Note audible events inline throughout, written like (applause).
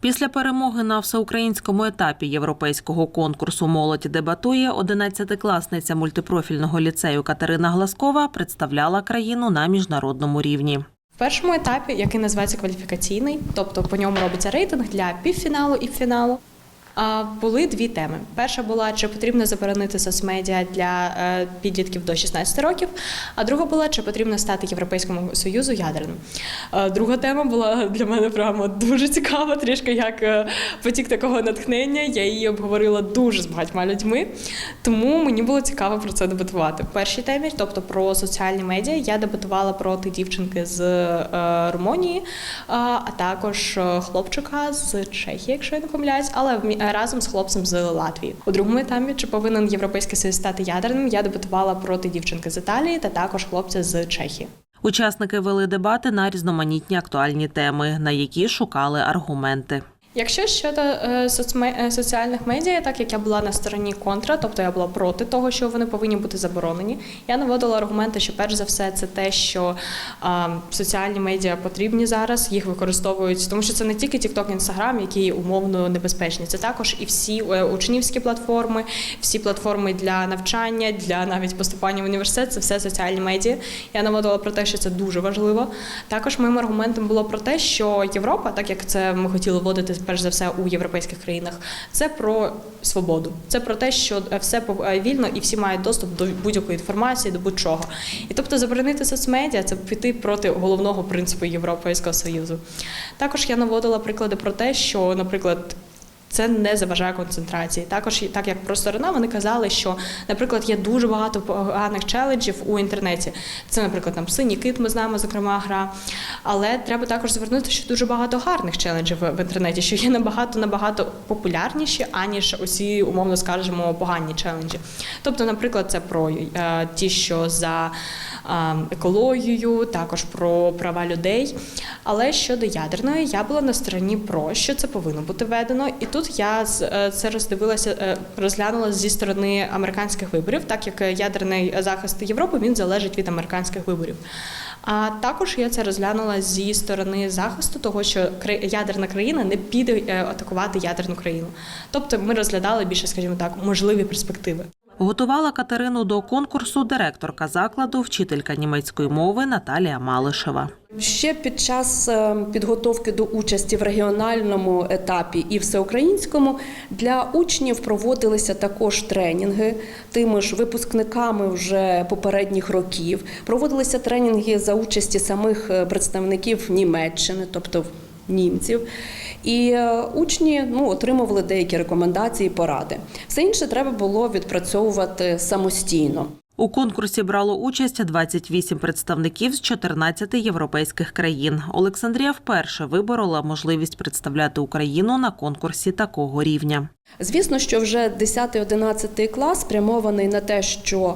Після перемоги на всеукраїнському етапі європейського конкурсу Молодь дебатує 11-класниця мультипрофільного ліцею Катерина Гласкова представляла країну на міжнародному рівні. В першому етапі, який називається кваліфікаційний, тобто по ньому робиться рейтинг для півфіналу і фіналу. Були дві теми. Перша була, чи потрібно заборонити соцмедіа для е, підлітків до 16 років, а друга була, чи потрібно стати Європейському Союзу ядерним. Е, Друга тема була для мене прямо дуже цікава, трішки як е, потік такого натхнення. Я її обговорила дуже з багатьма людьми, тому мені було цікаво про це дебатувати. В першій темі, тобто про соціальні медіа, я дебатувала проти дівчинки з Румунії, а, також хлопчика з Чехії, якщо я не помиляюсь, але разом з хлопцем з Латвії. У другому етапі, чи повинен європейський союз стати ядерним, я дебатувала проти дівчинки з Італії та також хлопця з Чехії. Учасники вели дебати на різноманітні актуальні теми, на які шукали аргументи. Якщо щодо е, е, соціальних медіа, так як я була на стороні контра, тобто я була проти того, що вони повинні бути заборонені, я наводила аргументи, що перш за все це те, що соціальні медіа потрібні зараз, їх використовують, тому що це не тільки TikTok, Instagram, які умовно небезпечні, це також і всі е, учнівські платформи, всі платформи для навчання, для навіть поступання в університет, це все соціальні медіа. Я наводила про те, що це дуже важливо. Також моїм аргументом було про те, що Європа, так як це ми хотіли вводити перш за все у європейських країнах, це про свободу. Це про те, що все пов- е, вільно і всі мають доступ до будь-якої інформації, до будь-чого. І тобто заборонити соцмедіа це піти проти головного принципу Європейського союзу. Також я наводила приклади про те, що, наприклад. Це не заважає концентрації. Також, так як про сторона, вони казали, що, наприклад, є дуже багато поганих челенджів у інтернеті. Це, наприклад, там синій кит, ми знаємо, зокрема, гра. Але треба також звернути, що дуже багато гарних челенджів в інтернеті, що є набагато набагато популярніші, аніж усі, умовно скажемо, погані челенджі. Тобто, наприклад, це про е, ті, що за екологію, також про права людей. Але щодо ядерної, я була на стороні про, що це повинно бути введено. І тут я е, це роздивилася, е, розглянула зі сторони американських виборів, так як ядерний захист Європи він залежить від американських виборів. А також я це розглянула зі сторони захисту, того що ядерна країна не піде е, атакувати ядерну країну. Тобто ми розглядали більше, скажімо так, можливі перспективи. Готувала Катерину до конкурсу директорка закладу, вчителька німецької мови Наталія Малишева. Ще під час е, підготовки до участі в регіональному етапі і всеукраїнському для учнів проводилися також тренінги тими ж випускниками вже попередніх років. Проводилися тренінги за участі самих е, представників Німеччини, тобто німців. І е, учні ну, отримували деякі рекомендації поради. Все інше треба було відпрацьовувати самостійно. У конкурсі брало участь 28 представників з 14 європейських країн. Олександрія вперше виборола можливість представляти Україну на конкурсі такого рівня. Звісно, що вже 10-11 клас спрямований на те, що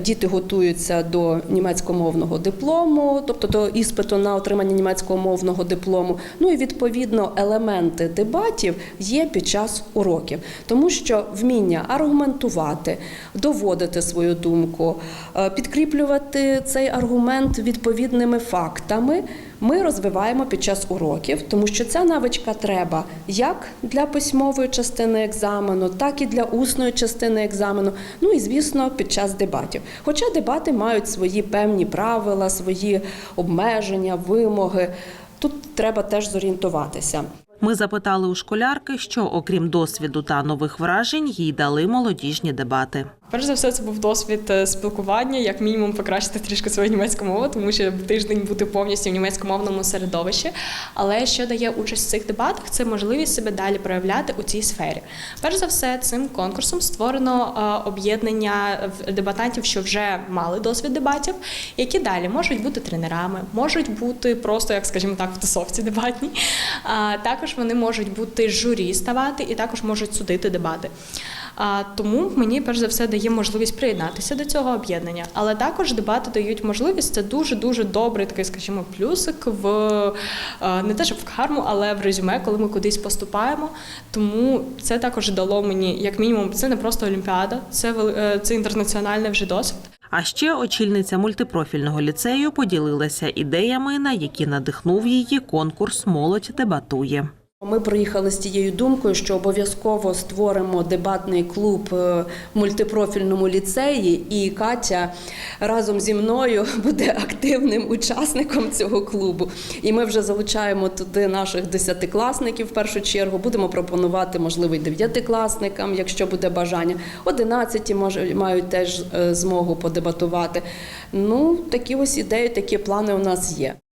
діти готуються до німецькомовного диплому, тобто до іспиту на отримання німецькомовного диплому. Ну і відповідно елементи дебатів є під час уроків, тому що вміння аргументувати, доводити свою думку, е, підкріплювати цей аргумент відповідними фактами. Ми розвиваємо під час уроків, тому що ця навичка треба як для письмової частини екзамену, так і для усної частини екзамену. Ну і звісно, під час дебатів. Хоча дебати мають свої певні правила, свої обмеження, вимоги. Тут треба теж зорієнтуватися. Ми запитали у школярки, що окрім досвіду та нових вражень, їй дали молодіжні дебати. Перш за все, це був досвід е, спілкування, як мінімум покращити трішки свою німецьку мову, тому що тиждень бути повністю в німецькомовному середовищі. Але що дає участь в цих дебатах, це можливість себе далі проявляти у цій сфері. Перш за все, цим конкурсом створено е, об'єднання дебатантів, що вже мали досвід дебатів, які далі можуть бути тренерами, можуть бути просто, як скажімо так, в тусовці дебатній. Також вони можуть бути журі ставати і також можуть судити дебати. А, тому мені перш за все дає можливість приєднатися до цього об'єднання. Але також дебати дають можливість. Це дуже дуже добрий такий, скажімо, плюсик в е, не те, щоб в карму, але в резюме, коли ми кудись поступаємо. Тому це також дало мені, як мінімум, це не просто олімпіада, це е, це інтернаціональний вже досвід. А ще очільниця мультипрофільного ліцею поділилася ідеями, на які надихнув її конкурс Молодь дебатує. Ми приїхали з тією думкою, що обов'язково створимо дебатний клуб е, в мультипрофільному ліцеї, і Катя разом зі мною (laughs) буде активним учасником цього клубу. І ми вже залучаємо туди наших десятикласників в першу чергу. Будемо пропонувати, можливо, дев'ятикласникам, якщо буде бажання. Одинадцяті може мають теж е, змогу подебатувати. Ну, такі ось ідеї, такі плани у нас є.